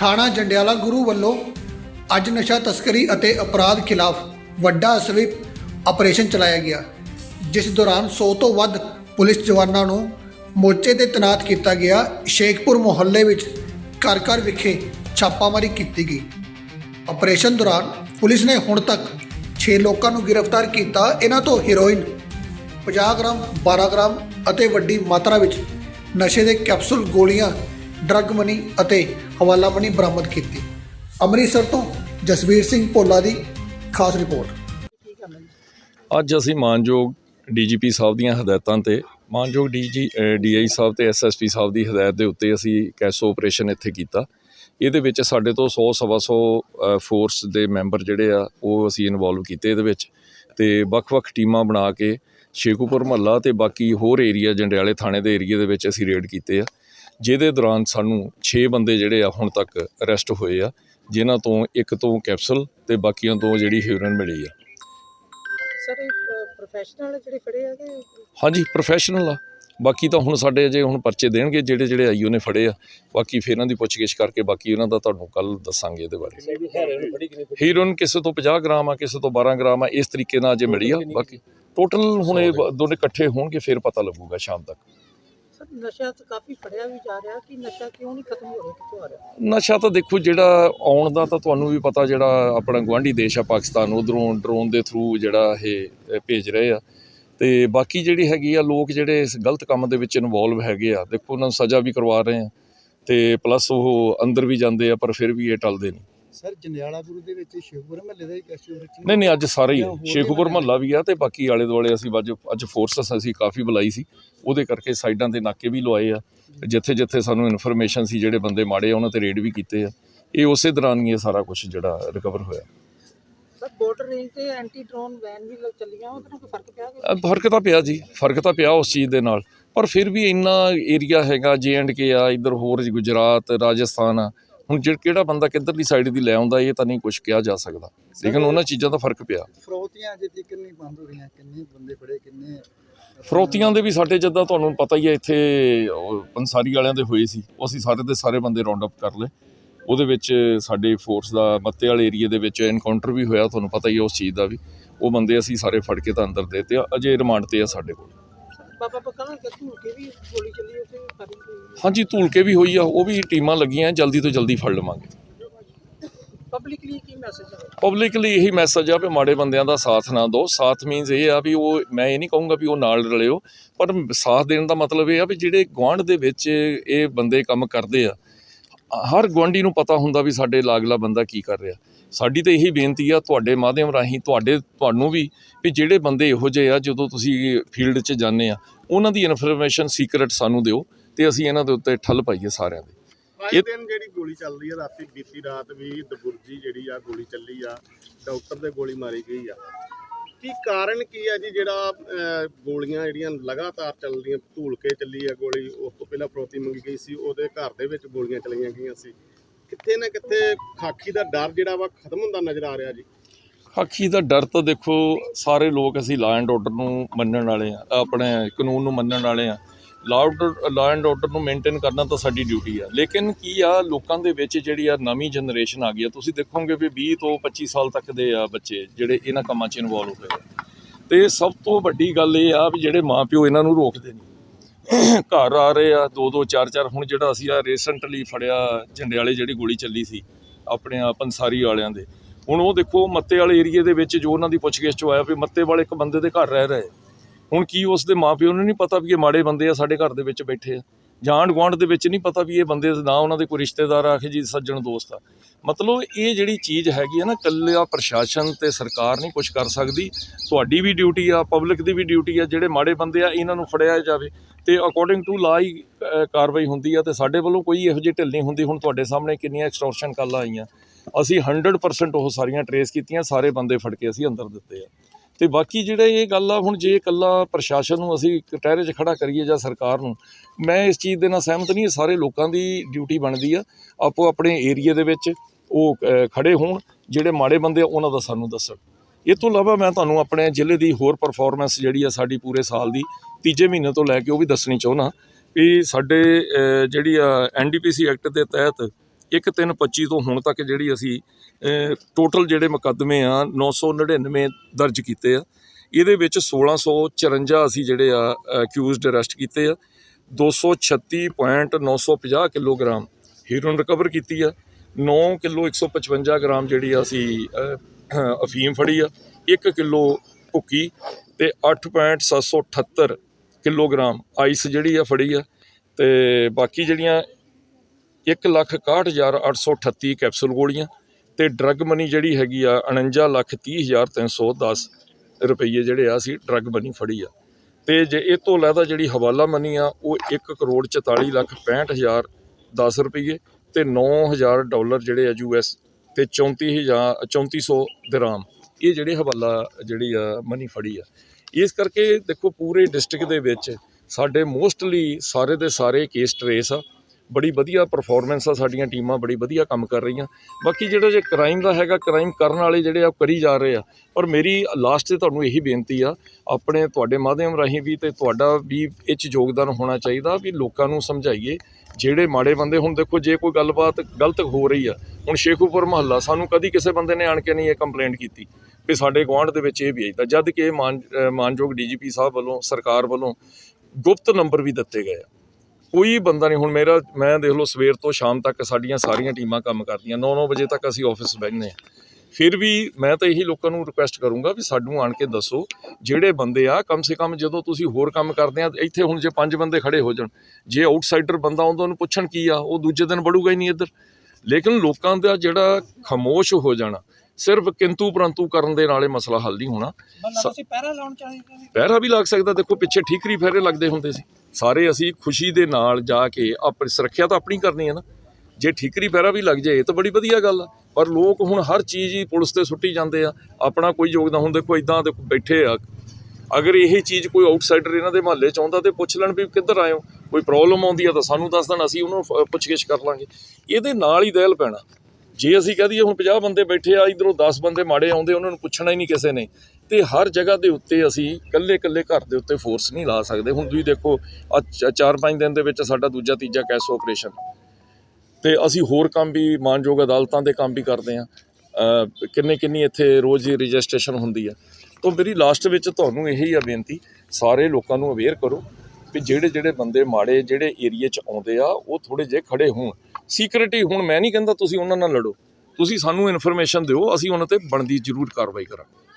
ਥਾਣਾ ਜੰਡਿਆਲਾ ਗੁਰੂ ਵੱਲੋਂ ਅੱਜ ਨਸ਼ਾ ਤਸਕਰੀ ਅਤੇ ਅਪਰਾਧ ਖਿਲਾਫ ਵੱਡਾ ਸਵੀਪ ਆਪਰੇਸ਼ਨ ਚਲਾਇਆ ਗਿਆ, ਜਿਸ ਦੌਰਾਨ 100 ਤੋਂ ਵੱਧ ਪੁਲਿਸ ਜਵਾਨਾਂ ਨੂੰ ਮੋਰਚੇ ਤੇ ਤੈਨਾਤ ਕੀਤਾ ਗਿਆ। ਸ਼ੇਖਪੁਰ ਮੁਹੱਲੇ ਵਿੱਚ ਘਰ ਘਰ ਵਿਖੇ ਛਾਪਾਮਾਰੀ ਕੀਤੀ ਗਈ। ਆਪਰੇਸ਼ਨ ਦੌਰਾਨ ਪੁਲਿਸ ਨੇ ਹੁਣ ਤੱਕ 6 ਲੋਕਾਂ ਨੂੰ ਗ੍ਰਿਫਤਾਰ ਕੀਤਾ। ਇਹਨਾਂ ਤੋਂ ਹੀਰੋਇਨ 50 ਗ੍ਰਾਮ 12 ਗ੍ਰਾਮ ਅਤੇ ਵੱਡੀ ਮਾਤਰਾ ਵਿੱਚ ਨਸ਼ੇ ਦੇ ਕੈਪਸੂਲ ਗੋਲੀਆਂ ਡਰੱਗ ਮਨੀ ਅਤੇ ਹਵਾਲਾ ਮਨੀ ਬਰਾਮਦ ਕੀਤੀ। ਅੰਮ੍ਰਿਤਸਰ ਤੋਂ ਜਸਵੀਰ ਸਿੰਘ ਭੋਲਾ ਦੀ ਖਾਸ ਰਿਪੋਰਟ। ਅੱਜ ਅਸੀਂ ਮਾਨਯੋਗ ਡੀਜੀਪੀ ਸਾਹਿਬ ਦੀਆਂ ਹਦਾਇਤਾਂ ਤੇ, ਮਾਨਯੋਗ ਡੀਜੀ ਡੀਆਈ ਸਾਹਿਬ ਤੇ ਐਸਐਸਪੀ ਸਾਹਿਬ ਦੀ ਹਦਾਇਤ ਦੇ ਉੱਤੇ ਅਸੀਂ ਕੈਸੋ ਆਪਰੇਸ਼ਨ ਇੱਥੇ ਕੀਤਾ। ਇਹਦੇ ਵਿੱਚ ਸਾਡੇ ਤੋਂ 100 ਸਵਾ 100 ਫੋਰਸ ਦੇ ਮੈਂਬਰ ਜਿਹੜੇ ਆ, ਉਹ ਅਸੀਂ ਇਨਵੋਲਵ ਕੀਤੇ ਇਹਦੇ ਵਿੱਚ। ਤੇ ਵੱਖ-ਵੱਖ ਟੀਮਾਂ ਬਣਾ ਕੇ ਸ਼ੇਖੂਪੁਰ ਮਹੱਲਾ ਤੇ ਬਾਕੀ ਹੋਰ ਏਰੀਆ, ਜੰਡਿਆਲੇ ਥਾਣੇ ਦੇ ਏਰੀਆ ਦੇ ਵਿੱਚ ਅਸੀਂ ਰੇਡ ਕੀਤੇ ਆ। ਜਿਹਦੇ ਦੌਰਾਨ ਸਾਨੂੰ 6 ਬੰਦੇ ਜਿਹੜੇ ਆ ਹੁਣ ਤੱਕ ਅਰੈਸਟ ਹੋਏ ਆ ਜਿਨ੍ਹਾਂ ਤੋਂ ਇੱਕ ਤੋਂ ਕੈਪਸੂਲ ਤੇ ਬਾਕੀਆਂ ਤੋਂ ਜਿਹੜੀ ਹਿਊਰਨ ਮਿਲੀ ਆ। ਸਰ ਇਹ ਪ੍ਰੋਫੈਸ਼ਨਲ ਜਿਹੜੇ ਫੜੇ ਆ ਕਿ ਹਾਂਜੀ ਪ੍ਰੋਫੈਸ਼ਨਲ ਆ। ਬਾਕੀ ਤਾਂ ਹੁਣ ਸਾਡੇ ਅਜੇ ਹੁਣ ਪਰਚੇ ਦੇਣਗੇ ਜਿਹੜੇ ਜਿਹੜੇ ਆਈਓ ਨੇ ਫੜੇ ਆ। ਬਾਕੀ ਫਿਰ ਇਹਨਾਂ ਦੀ ਪੁੱਛਗਿੱਛ ਕਰਕੇ ਬਾਕੀ ਉਹਨਾਂ ਦਾ ਤੁਹਾਨੂੰ ਕੱਲ ਦੱਸਾਂਗੇ ਇਹਦੇ ਬਾਰੇ। ਹੀਰੋਇਨ ਕਿਸੇ ਤੋਂ 50 ਗ੍ਰਾਮ ਆ ਕਿਸੇ ਤੋਂ 12 ਗ੍ਰਾਮ ਆ ਇਸ ਤਰੀਕੇ ਨਾਲ ਅਜੇ ਮਿਲੀ ਆ। ਬਾਕੀ ਟੋਟਲ ਹੁਣ ਇਹ ਦੋਨੇ ਇਕੱਠੇ ਹੋਣਗੇ ਫਿਰ ਪਤਾ ਲੱਗੂਗਾ ਸ਼ਾਮ ਤੱਕ। ਨਸ਼ਾ ਤਾਂ ਕਾਫੀ ਫੜਿਆ ਵੀ ਜਾ ਰਿਹਾ ਕਿ ਨਸ਼ਾ ਕਿਉਂ ਨਹੀਂ ਖਤਮ ਹੋ ਰਿਹਾ ਕਿੱਥੋਂ ਆ ਰਿਹਾ? ਨਸ਼ਾ ਤਾਂ ਦੇਖੋ, ਜਿਹੜਾ ਆਉਣ ਦਾ ਤਾਂ ਤੁਹਾਨੂੰ ਵੀ ਪਤਾ ਜਿਹੜਾ ਆਪਣਾ ਗਵਾਂਢੀ ਦੇਸ਼ ਆ ਪਾਕਿਸਤਾਨ, ਉਧਰੋਂ ਡਰੋਨ ਦੇ ਥਰੂ ਜਿਹੜਾ ਇਹ ਭੇਜ ਰਹੇ ਆ। ਤੇ ਬਾਕੀ ਜਿਹੜੀ ਹੈਗੀ ਆ, ਲੋਕ ਜਿਹੜੇ ਇਸ ਗਲਤ ਕੰਮ ਦੇ ਵਿੱਚ ਇਨਵੋਲਵ ਹੈਗੇ ਆ, ਦੇਖੋ, ਉਹਨਾਂ ਨੂੰ ਸਜ਼ਾ ਵੀ ਕਰਵਾ ਰਹੇ ਆ। ਤੇ ਪਲੱਸ ਉਹ ਅੰਦਰ ਵੀ ਜਾਂਦੇ ਆ, ਪਰ ਫਿਰ ਵੀ ਇਹ ਟਲਦੇ ਨਹੀਂ। ਸਰ ਜੰਡਿਆਲਾਪੁਰ ਦੇ ਵਿੱਚ ਸ਼ਿਵਪੁਰ ਮਹੱਲੇ ਦਾ ਹੀ ਕੈਸਟੂ ਵਿੱਚ ਨਹੀਂ ਨਹੀਂ ਅੱਜ ਸਾਰੇ ਹੀ ਸ਼ੇਖੂਪੁਰ ਮਹੱਲੇ ਵੀ ਆ ਤੇ ਬਾਕੀ ਆਲੇ ਦੁਆਲੇ ਅਸੀਂ ਅੱਜ ਅੱਜ ਫੋਰਸਸ ਅਸੀਂ ਕਾਫੀ ਬੁਲਾਈ ਸੀ। ਉਹਦੇ ਕਰਕੇ ਸਾਈਡਾਂ ਤੇ ਨਾਕੇ ਵੀ ਲਵਾਏ ਆ। ਜਿੱਥੇ ਜਿੱਥੇ ਸਾਨੂੰ ਇਨਫੋਰਮੇਸ਼ਨ ਸੀ ਜਿਹੜੇ ਬੰਦੇ ਮਾੜੇ ਆ ਉਹਨਾਂ ਤੇ ਰੇਡ ਵੀ ਕੀਤੇ ਆ। ਇਹ ਉਸੇ ਦੌਰਾਨ ਹੀ ਇਹ ਸਾਰਾ ਕੁਝ ਜਿਹੜਾ ਰਿਕਵਰ ਹੋਇਆ। ਸਰ ਬਾਰਡਰ ਰੇਂਜ ਤੇ ਐਂਟੀ ਡਰੋਨ ਵੈਨ ਵੀ ਚੱਲੀਆਂ ਉਹਦੇ ਨਾਲ ਕੋਈ ਫ਼ਰਕ ਪਿਆ ਕਿ ਅ, ਫ਼ਰਕ ਤਾਂ ਪਿਆ ਜੀ ਫ਼ਰਕ ਤਾਂ ਪਿਆ ਉਸ ਚੀਜ਼ ਦੇ ਨਾਲ। ਪਰ ਫਿਰ ਵੀ ਇੰਨਾ ਏਰੀਆ ਹੈਗਾ ਜੇ ਐਂਡ ਕੇ ਆ ਇਧਰ ਹੋਰ ਗੁਜਰਾਤ ਰਾਜਸਥਾਨ ਆ ਹੁਣ ਜਿਹੜਾ ਕਿਹੜਾ ਬੰਦਾ ਕਿੱਧਰਲੀ ਸਾਈਡ ਦੀ ਲੈ ਆਉਂਦਾ ਇਹ ਤਾਂ ਨਹੀਂ ਕੁਝ ਕਿਹਾ ਜਾ ਸਕਦਾ। ਲੇਕਿਨ ਉਹਨਾਂ ਚੀਜ਼ਾਂ ਦਾ ਫ਼ਰਕ ਪਿਆ। ਫਰੋਤੀਆਂ ਅਜੇ ਤੱਕ ਨਹੀਂ ਬੰਦ ਹੋ ਰਹੀਆਂ ਕਿੰਨੇ ਬੰਦੇ ਫੜੇ ਕਿੰਨੇ ਫਰੋਤੀਆਂ ਦੇ ਵੀ ਸਾਡੇ ਜਿੱਦਾਂ ਤੁਹਾਨੂੰ ਪਤਾ ਹੀ ਹੈ ਇੱਥੇ ਪੰਸਾਰੀ ਵਾਲਿਆਂ ਦੇ ਹੋਏ ਸੀ। ਉਹ ਅਸੀਂ ਸਾਰੇ ਦੇ ਸਾਰੇ ਬੰਦੇ ਰਾਉਂਡ ਅਪ ਕਰ ਲਏ। ਉਹਦੇ ਵਿੱਚ ਸਾਡੇ ਫੋਰਸ ਦਾ ਮੱਤੇ ਵਾਲੇ ਏਰੀਆ ਦੇ ਵਿੱਚ ਐਨਕਾਊਂਟਰ ਵੀ ਹੋਇਆ ਤੁਹਾਨੂੰ ਪਤਾ ਹੀ ਹੈ ਉਸ ਚੀਜ਼ ਦਾ ਵੀ। ਉਹ ਬੰਦੇ ਅਸੀਂ ਸਾਰੇ ਫੜ ਕੇ ਤਾਂ ਅੰਦਰ ਦੇਤੇ ਆ। ਅਜੇ ਰਿਮਾਂਡ ਤੇ ਆ ਸਾਡੇ ਕੋਲ। ਬਾਬਾ ਬਕਾਲਾ ਕਿੱਥੋਂ ਕੇ ਵੀ ਗੋਲੀ ਚੱਲੀ ਉੱਥੇ ਹਾਂਜੀ ਧੂਲਕੇ ਵੀ ਹੋਈ ਆ ਉਹ ਵੀ ਟੀਮਾਂ ਲੱਗੀਆਂ ਜਲਦੀ ਤੋਂ ਜਲਦੀ ਫੜ ਲਵਾਂਗੇ। ਪਬਲਿਕਲੀ ਕੀ ਮੈਸੇਜ ਹੈ ਪਬਲਿਕ ਲਈ ਇਹੀ ਮੈਸੇਜ ਆ ਵੀ ਮਾੜੇ ਬੰਦਿਆਂ ਦਾ ਸਾਥ ਨਾ ਦਿਓ। ਸਾਥ ਮੀਨਸ ਇਹ ਆ ਵੀ ਉਹ ਮੈਂ ਇਹ ਨਹੀਂ ਕਹੂੰਗਾ ਵੀ ਉਹ ਨਾਲ ਰਲਿਓ ਪਰ ਸਾਥ ਦੇਣ ਦਾ ਮਤਲਬ ਇਹ ਆ ਵੀ ਜਿਹੜੇ ਗੁਆਂਢ ਦੇ ਵਿੱਚ ਇਹ ਬੰਦੇ ਕੰਮ ਕਰਦੇ ਆ ਹਰ ਗੁਆਂਢੀ ਨੂੰ ਪਤਾ ਹੁੰਦਾ ਵੀ ਸਾਡੇ ਲਾਗਲਾ ਬੰਦਾ ਕੀ ਕਰ ਰਿਹਾ। ਸਾਡੀ ਤਾਂ ਇਹੀ ਬੇਨਤੀ ਆ ਤੁਹਾਡੇ ਮਾਧਿਅਮ ਰਾਹੀਂ ਤੁਹਾਡੇ ਤੁਹਾਨੂੰ ਵੀ ਵੀ ਜਿਹੜੇ ਬੰਦੇ ਇਹੋ ਜਿਹੇ ਆ ਜਦੋਂ ਤੁਸੀਂ ਫੀਲਡ 'ਚ ਜਾਂਦੇ ਆ ਉਹਨਾਂ ਦੀ ਇਨਫੋਰਮੇਸ਼ਨ ਸੀਕ੍ਰੇਟ ਸਾਨੂੰ ਦਿਓ। ਤੇ ਅਸੀਂ ਇਹਨਾਂ ਦੇ ਉੱਤੇ ਠੱਲ ਪਾਈਏ ਸਾਰਿਆਂ ਦੇ। ਇਹ- ਦਿਨ ਜਿਹੜੀ ਗੋਲੀ ਚੱਲ ਰਹੀ ਹੈ ਰਾਤੀ ਬੀਤੀ ਰਾਤ ਵੀ ਦਬੁਰਜੀ ਜਿਹੜੀ ਆ ਗੋਲੀ ਚੱਲੀ ਆ ਡਾਕਟਰ ਦੇ ਗੋਲੀ ਮਾਰੀ ਗਈ ਆ। ਕੀ ਕਾਰਨ ਕੀ ਆ ਜੀ ਜਿਹੜਾ ਗੋਲੀਆਂ ਜਿਹੜੀਆਂ ਲਗਾਤਾਰ ਚੱਲ ਰਹੀਆਂ ਧੂਲ ਕੇ ਚੱਲੀ ਆ ਗੋਲੀ ਉਸ ਤੋਂ ਪਹਿਲਾਂ ਫਰੋਤੀ ਮੰਗੀ ਗਈ ਸੀ ਉਹਦੇ ਘਰ ਦੇ ਵਿੱਚ ਗੋਲੀਆਂ ਚਲਾਈਆਂ ਗਈਆਂ ਸੀ। ਕਿੱਥੇ ਨਾ ਕਿੱਥੇ ਖਾਕੀ ਦਾ ਡਰ ਜਿਹੜਾ ਵਾ ਖਤਮ ਹੁੰਦਾ ਨਜ਼ਰ ਆ ਰਿਹਾ ਜੀ। ਹਾਕੀ ਦਾ ਡਰ ਤਾਂ ਦੇਖੋ ਸਾਰੇ ਲੋਕ ਅਸੀਂ ਲਾ ਐਂਡ ਆਰਡਰ ਨੂੰ ਮੰਨਣ ਵਾਲੇ ਆ ਆਪਣੇ ਕਾਨੂੰਨ ਨੂੰ ਮੰਨਣ ਵਾਲੇ ਆ। ਲਾ ਆਰਡਰ ਐਂਡ ਆਰਡਰ ਨੂੰ ਮੇਨਟੇਨ ਕਰਨਾ ਤਾਂ ਸਾਡੀ ਡਿਊਟੀ ਆ। ਲੇਕਿਨ ਕੀ ਆ, ਲੋਕਾਂ ਦੇ ਵਿੱਚ ਜਿਹੜੀ ਆ ਨਵੀਂ ਜਨਰੇਸ਼ਨ ਆ ਗਈ ਆ, ਤੁਸੀਂ ਦੇਖੋਗੇ ਵੀ 20 ਤੋਂ 25 ਸਾਲ ਤੱਕ ਦੇ ਆ ਬੱਚੇ ਜਿਹੜੇ ਇਹਨਾਂ ਕੰਮਾਂ 'ਚ ਇਨਵੋਲਵ ਹੋਏ ਆ। ਤੇ ਸਭ ਤੋਂ ਵੱਡੀ ਗੱਲ ਇਹ ਆ ਵੀ ਜਿਹੜੇ ਮਾਪਿਓ ਇਹਨਾਂ ਨੂੰ ਰੋਕਦੇ ਨਹੀਂ। ਘਰ ਆ ਰਹੇ ਆ, ਦੋ ਦੋ, ਚਾਰ ਚਾਰ, ਹੁਣ ਜਿਹੜਾ ਅਸੀਂ ਆ ਰੀਸੈਂਟਲੀ ਫੜਿਆ ਝੰਡਿਆਲੇ ਜਿਹੜੀ ਗੋਲੀ ਚੱਲੀ ਸੀ, ਆਪਣੇ ਆ ਪੰਸਾਰੀ ਵਾਲਿਆਂ ਦੇ। ਹੁਣ ਉਹ ਦੇਖੋ ਮੱਤੇ ਵਾਲੇ ਏਰੀਏ ਦੇ ਵਿੱਚ ਜੋ ਉਹਨਾਂ ਦੀ ਪੁੱਛਗਿੱਛ ਚ ਆਇਆ ਵੀ ਮੱਤੇ ਵਾਲੇ ਇੱਕ ਬੰਦੇ ਦੇ ਘਰ ਰਹਿ ਰਹੇ ਹੁਣ ਕੀ ਉਸ ਦੇ ਮਾਪਿਓ ਨੂੰ ਨਹੀਂ ਪਤਾ ਵੀ ਇਹ ਮਾੜੇ ਬੰਦੇ ਆ, ਸਾਡੇ ਘਰ ਦੇ ਵਿੱਚ ਬੈਠੇ ਆ। ਜਾਣ ਗੁਆਂਢ ਦੇ ਵਿੱਚ ਨਹੀਂ ਪਤਾ ਵੀ ਇਹ ਬੰਦੇ ਨਾ ਉਹਨਾਂ ਦੇ ਕੋਈ ਰਿਸ਼ਤੇਦਾਰ ਆ ਕਿ ਜੀ ਸੱਜਣ ਦੋਸਤ ਆ। ਮਤਲਬ ਇਹ ਜਿਹੜੀ ਚੀਜ਼ ਹੈਗੀ ਆ ਨਾ ਕੱਲਿਆ ਪ੍ਰਸ਼ਾਸਨ ਤੇ ਸਰਕਾਰ ਨਹੀਂ ਕੁਝ ਕਰ ਸਕਦੀ। ਤੁਹਾਡੀ ਵੀ ਡਿਊਟੀ ਆ, ਪਬਲਿਕ ਦੀ ਵੀ ਡਿਊਟੀ ਆ, ਜਿਹੜੇ ਮਾੜੇ ਬੰਦੇ ਆ, ਇਹਨਾਂ ਨੂੰ ਫੜਿਆ ਜਾਵੇ। ਤੇ ਅਕੋਰਡਿੰਗ ਟੂ ਲਾ ਹੀ ਕਾਰਵਾਈ ਹੁੰਦੀ ਆ ਤੇ ਸਾਡੇ ਵੱਲੋਂ ਕੋਈ ਇਹੋ ਜਿਹੀ ਢਿੱਲ ਨਹੀਂ ਹੁੰਦੀ। ਹੁਣ ਤੁਹਾਡੇ ਸਾਹਮਣੇ ਕਿੰਨੀਆਂ ਐਕਸਟੋਰਸ਼ਨ ਕਾਲਾਂ ਆਈਆਂ। ਅਸੀਂ 100% ਉਹ ਸਾਰੀਆਂ ਟਰੇਸ ਕੀਤੀਆਂ, ਸਾਰੇ ਬੰਦੇ ਫੜ ਕੇ ਅਸੀਂ ਅੰਦਰ ਦਿੱਤੇ ਆ। ਤੇ ਬਾਕੀ ਜਿਹੜੇ ਇਹ ਗੱਲ ਆ ਹੁਣ ਜੇ ਇਕੱਲਾ ਪ੍ਰਸ਼ਾਸਨ ਨੂੰ ਅਸੀਂ ਕਟਹਿਰੇ 'ਚ ਖੜਾ ਕਰੀਏ ਜਾਂ ਸਰਕਾਰ ਨੂੰ ਮੈਂ ਇਸ ਚੀਜ਼ ਦੇ ਨਾਲ ਸਹਿਮਤ ਨਹੀਂ ਸਾਰੇ ਲੋਕਾਂ ਦੀ ਡਿਊਟੀ ਬਣਦੀ ਆ। ਆਪੋ ਆਪਣੇ ਏਰੀਆ ਦੇ ਵਿੱਚ ਉਹ ਅ, ਖੜੇ ਹੋਣ ਜਿਹੜੇ ਮਾੜੇ ਬੰਦੇ ਆ ਉਹਨਾਂ ਦਾ ਸਾਨੂੰ ਦੱਸਣ। ਇਹ ਤੋਂ ਇਲਾਵਾ ਮੈਂ ਤੁਹਾਨੂੰ ਆਪਣੇ ਜ਼ਿਲ੍ਹੇ ਦੀ ਹੋਰ ਪਰਫਾਰਮੈਂਸ ਜਿਹੜੀ ਆ ਸਾਡੀ ਪੂਰੇ ਸਾਲ ਦੀ ਤੀਜੇ ਮਹੀਨੇ ਤੋਂ ਲੈ ਕੇ ਉਹ ਵੀ ਦੱਸਣੀ ਚਾਹੁੰਦਾ। ਵੀ ਸਾਡੇ ਜਿਹੜੀ ਆ ਐਨਡੀਪੀਸੀ ਐਕਟ ਦੇ ਤਹਿਤ 1325 ਤੋਂ ਹੁਣ ਤੱਕ ਜਿਹੜੀ ਅਸੀਂ ਟੋਟਲ ਜਿਹੜੇ ਮੁਕੱਦਮੇ ਆ 999 ਦਰਜ ਕੀਤੇ ਆ। ਇਹਦੇ ਵਿੱਚ 1654 ਅਸੀਂ ਜਿਹੜੇ ਆ ਅਕਿਊਜ਼ਡ ਅਰੈਸਟ ਕੀਤੇ ਆ। 236.950 ਕਿਲੋਗ੍ਰਾਮ ਹੀਰੋਇਨ ਰਿਕਵਰ ਕੀਤੀ ਆ। 9 ਕਿਲੋ 155 ਗ੍ਰਾਮ ਜਿਹੜੀ ਆ ਅਸੀਂ ਅਫੀਮ ਫੜੀ ਆ। 1 ਕਿਲੋ ਭੁੱਕੀ ਤੇ 8.778 ਕਿਲੋਗ੍ਰਾਮ ਆਈਸ ਜਿਹੜੀ ਆ ਫੜੀ ਆ। ਤੇ ਬਾਕੀ ਜਿਹੜੀਆਂ 161838 ਕੈਪਸੂਲ ਗੋਲੀਆਂ ਤੇ ਡਰੱਗ ਮਨੀ ਜਿਹੜੀ ਹੈਗੀ ਆ 49 ਲੱਖ 30310 ਰੁਪਈਏ ਜਿਹੜੇ ਆ ਅਸੀਂ ਡਰੱਗ ਮਨੀ ਫੜੀ ਆ। ਤੇ ਜੇ ਇਹ ਤੋਂ ਲੈਦਾ ਜਿਹੜੀ ਹਵਾਲਾ ਮਨੀ ਆ, ਉਹ 1 ਕਰੋੜ 44 ਲੱਖ 65000 10 ਰੁਪਈਏ ਤੇ 9000 ਡਾਲਰ ਜਿਹੜੇ ਆ ਯੂਐਸ ਤੇ 34000 3400 ਦਿਰਾਮ ਇਹ ਜਿਹੜੇ ਹਵਾਲਾ ਜਿਹੜੀ ਆ ਮਨੀ ਫੜੀ ਆ। ਇਸ ਕਰਕੇ ਦੇਖੋ ਪੂਰੇ ਡਿਸਟ੍ਰਿਕਟ ਦੇ ਵਿੱਚ ਸਾਡੇ ਮੋਸਟਲੀ ਸਾਰੇ ਦੇ ਸਾਰੇ ਕੇਸ ਟਰੇਸ ਆ। ਬੜੀ ਵਧੀਆ ਪਰਫਾਰਮੈਂਸ ਆ ਸਾਡੀਆਂ ਟੀਮਾਂ ਬੜੀ ਵਧੀਆ ਕੰਮ ਕਰ ਰਹੀਆਂ। ਬਾਕੀ ਜਿਹੜਾ ਜੇ ਕ੍ਰਾਈਮ ਦਾ ਹੈਗਾ ਕ੍ਰਾਈਮ ਕਰਨ ਵਾਲੇ ਜਿਹੜੇ ਆ ਉਹ ਕਰੀ ਜਾ ਰਹੇ ਆ। ਪਰ ਮੇਰੀ ਲਾਸਟ ਤੇ ਤੁਹਾਨੂੰ ਇਹੀ ਬੇਨਤੀ ਆ ਆਪਣੇ ਤੁਹਾਡੇ ਮਾਧਿਅਮ ਰਾਹੀਂ ਵੀ ਤੇ ਤੁਹਾਡਾ ਵੀ ਇਹ 'ਚ ਯੋਗਦਾਨ ਹੋਣਾ ਚਾਹੀਦਾ ਵੀ ਲੋਕਾਂ ਨੂੰ ਸਮਝਾਈਏ ਜਿਹੜੇ ਮਾੜੇ ਬੰਦੇ ਹੁਣ ਦੇਖੋ ਜੇ ਕੋਈ ਗੱਲਬਾਤ ਗਲਤ ਹੋ ਰਹੀ ਆ ਹੁਣ ਸ਼ੇਖੂਪੁਰ ਮਹੱਲਾ ਸਾਨੂੰ ਕਦੀ ਕਿਸੇ ਬੰਦੇ ਨੇ ਆਣ ਕੇ ਨਹੀਂ ਇਹ ਕੰਪਲੇਂਟ ਕੀਤੀ ਵੀ ਸਾਡੇ ਗੁਆਂਢ ਦੇ ਵਿੱਚ ਇਹ ਵੀ ਆਈਦਾ ਜਦ ਕਿ ਇਹ ਮਾਨ ਅ, ਮਾਨਯੋਗ ਡੀਜੀਪੀ ਸਾਹਿਬ ਵੱਲੋਂ ਸਰਕਾਰ ਵੱਲੋਂ ਗੁਪਤ ਨੰਬਰ ਵੀ ਦਿੱਤੇ ਗਏ ਆ। ਕੋਈ ਬੰਦਾ ਨਹੀਂ, ਹੁਣ ਮੇਰਾ, ਮੈਂ ਦੇਖ ਲਓ ਸਵੇਰ ਤੋਂ ਸ਼ਾਮ ਤੱਕ ਸਾਡੀਆਂ ਸਾਰੀਆਂ ਟੀਮਾਂ ਕੰਮ ਕਰਦੀਆਂ 9-9 ਵਜੇ ਤੱਕ ਅਸੀਂ ਆਫਿਸ ਬੈਠਨੇ ਆ ਫਿਰ ਵੀ ਮੈਂ ਤਾਂ ਇਹੀ ਲੋਕਾਂ ਨੂੰ ਰਿਕੁਐਸਟ ਕਰੂੰਗਾ ਵੀ ਸਾਨੂੰ ਆਣ ਕੇ ਦੱਸੋ ਜਿਹੜੇ ਬੰਦੇ ਆ, ਕਮ ਸੇ ਕਮ ਜਦੋਂ ਤੁਸੀਂ ਹੋਰ ਕੰਮ ਕਰਦੇ ਆ, ਇੱਥੇ ਹੁਣ ਜੇ ਪੰਜ ਬੰਦੇ ਖੜੇ ਹੋ ਜਾਣ, ਜੇ ਆਊਟਸਾਈਡਰ ਬੰਦਾ ਆਉਂਦਾ ਉਹਨੂੰ ਪੁੱਛਣ ਕੀ ਆ, ਉਹ ਦੂਜੇ ਦਿਨ ਵੜੂਗਾ ਹੀ ਨਹੀਂ ਇੱਧਰ। ਲੇਕਿਨ ਲੋਕਾਂ ਦਾ ਜਿਹੜਾ ਖਾਮੋਸ਼ ਹੋ ਜਾਣਾ ਸਿਰਫ ਕਿੰਤੂ ਪਰੰਤੂ ਕਰਨ ਦੇ ਨਾਲੇ ਮਸਲਾ ਹੱਲ ਨਹੀਂ ਹੋਣਾ। ਤੁਸੀਂ ਪਹਿਰਾ ਲਾਉਣ ਚਾਹੀਦਾ ਪਹਿਰਾ ਵੀ ਲੱਗ ਸਕਦਾ ਦੇਖੋ ਪਿੱਛੇ ਠੀਕਰੀ ਫੇਰੇ ਲੱਗਦੇ ਹੁੰਦੇ ਸੀ। ਸਾਰੇ ਅਸੀਂ ਖੁਸ਼ੀ ਦੇ ਨਾਲ ਜਾ ਕੇ ਆਪਣੀ ਸੁਰੱਖਿਆ ਤਾਂ ਆਪਣੀ ਕਰਨੀ ਹੈ ਨਾ। ਜੇ ਠੀਕਰੀ ਫੇਰਾ ਵੀ ਲੱਗ ਜਾਏ ਤਾਂ ਬੜੀ ਵਧੀਆ ਗੱਲ ਆ। ਪਰ ਲੋਕ ਹੁਣ ਹਰ ਚੀਜ਼ ਹੀ ਪੁਲਿਸ ਤੇ ਸੁੱਟੀ ਜਾਂਦੇ ਆ। ਆਪਣਾ ਕੋਈ ਯੋਗਦਾਨ ਹੁਣ ਦੇਖੋ ਇਦਾਂ ਦੇ ਬੈਠੇ ਆ। ਅਗਰ ਇਹ ਚੀਜ਼ ਕੋਈ ਆਊਟਸਾਈਡਰ ਇਹਨਾਂ ਦੇ ਮਹੱਲੇ ਚ ਆਉਂਦਾ ਤੇ ਪੁੱਛ ਲੈਣ ਵੀ ਕਿੱਧਰ ਆਏ ਹੋ? ਕੋਈ ਪ੍ਰੋਬਲਮ ਆਉਂਦੀ ਆ ਤਾਂ ਸਾਨੂੰ ਦੱਸ ਦੇਣ ਅਸੀਂ ਉਹਨੂੰ ਪੁੱਛਗਿੱਛ ਕਰ ਲਾਂਗੇ। ਇਹਦੇ ਨਾਲ ਹੀ ਦਹਿਲ ਪੈਣਾ। ਜੇ ਅਸੀਂ ਕਹਿ ਦਈਏ ਹੁਣ 50 ਬੰਦੇ ਬੈਠੇ ਆ, ਇਧਰੋਂ 10 ਬੰਦੇ ਮਾੜੇ ਆਉਂਦੇ, ਉਹਨਾਂ ਨੂੰ ਪੁੱਛਣਾ ਹੀ ਨਹੀਂ ਕਿਸੇ ਨੇ। ਤੇ ਹਰ ਜਗ੍ਹਾ ਦੇ ਉੱਤੇ ਅਸੀਂ ਇਕੱਲੇ ਇਕੱਲੇ ਘਰ ਦੇ ਉੱਤੇ ਫੋਰਸ ਨਹੀਂ ਲਾ ਸਕਦੇ। ਹੁਣ ਤੁਸੀਂ ਦੇਖੋ ਆ 4-5 ਦਿਨ ਦੇ ਵਿੱਚ ਸਾਡਾ ਦੂਜਾ ਤੀਜਾ ਕੈਸ ਆਪਰੇਸ਼ਨ ਤੇ ਅਸੀਂ ਹੋਰ ਕੰਮ ਵੀ, ਮਾਨਯੋਗ ਅਦਾਲਤਾਂ ਦੇ ਕੰਮ ਵੀ ਕਰਦੇ ਆ ਕਿੰਨੇ ਕਿੰਨੀ ਇੱਥੇ ਰੋਜ਼ ਹੀ ਰਜਿਸਟ੍ਰੇਸ਼ਨ ਹੁੰਦੀ ਆ। ਤਾਂ ਮੇਰੀ ਲਾਸਟ ਵਿੱਚ ਤੁਹਾਨੂੰ ਇਹੀ ਆ ਬੇਨਤੀ, ਸਾਰੇ ਲੋਕਾਂ ਨੂੰ ਅਵੇਅਰ ਕਰੋ ਵੀ ਜਿਹੜੇ ਜਿਹੜੇ ਬੰਦੇ ਮਾੜੇ, ਜਿਹੜੇ ਏਰੀਏ 'ਚ ਆਉਂਦੇ ਆ, ਉਹ ਥੋੜੇ ਜਿਹੇ ਖੜੇ ਹੋਣ। ਸੀਕ੍ਰੀਟੀ ਹੁਣ ਮੈਂ ਨਹੀਂ ਕਹਿੰਦਾ ਤੁਸੀਂ ਉਹਨਾਂ ਨਾਲ ਲੜੋ। ਤੁਸੀਂ ਸਾਨੂੰ ਇਨਫੋਰਮੇਸ਼ਨ ਦਿਓ, ਅਸੀਂ ਉਹਨਾਂ ਤੇ ਬਣਦੀ ਜ਼ਰੂਰ ਕਾਰਵਾਈ ਕਰਾਂਗੇ।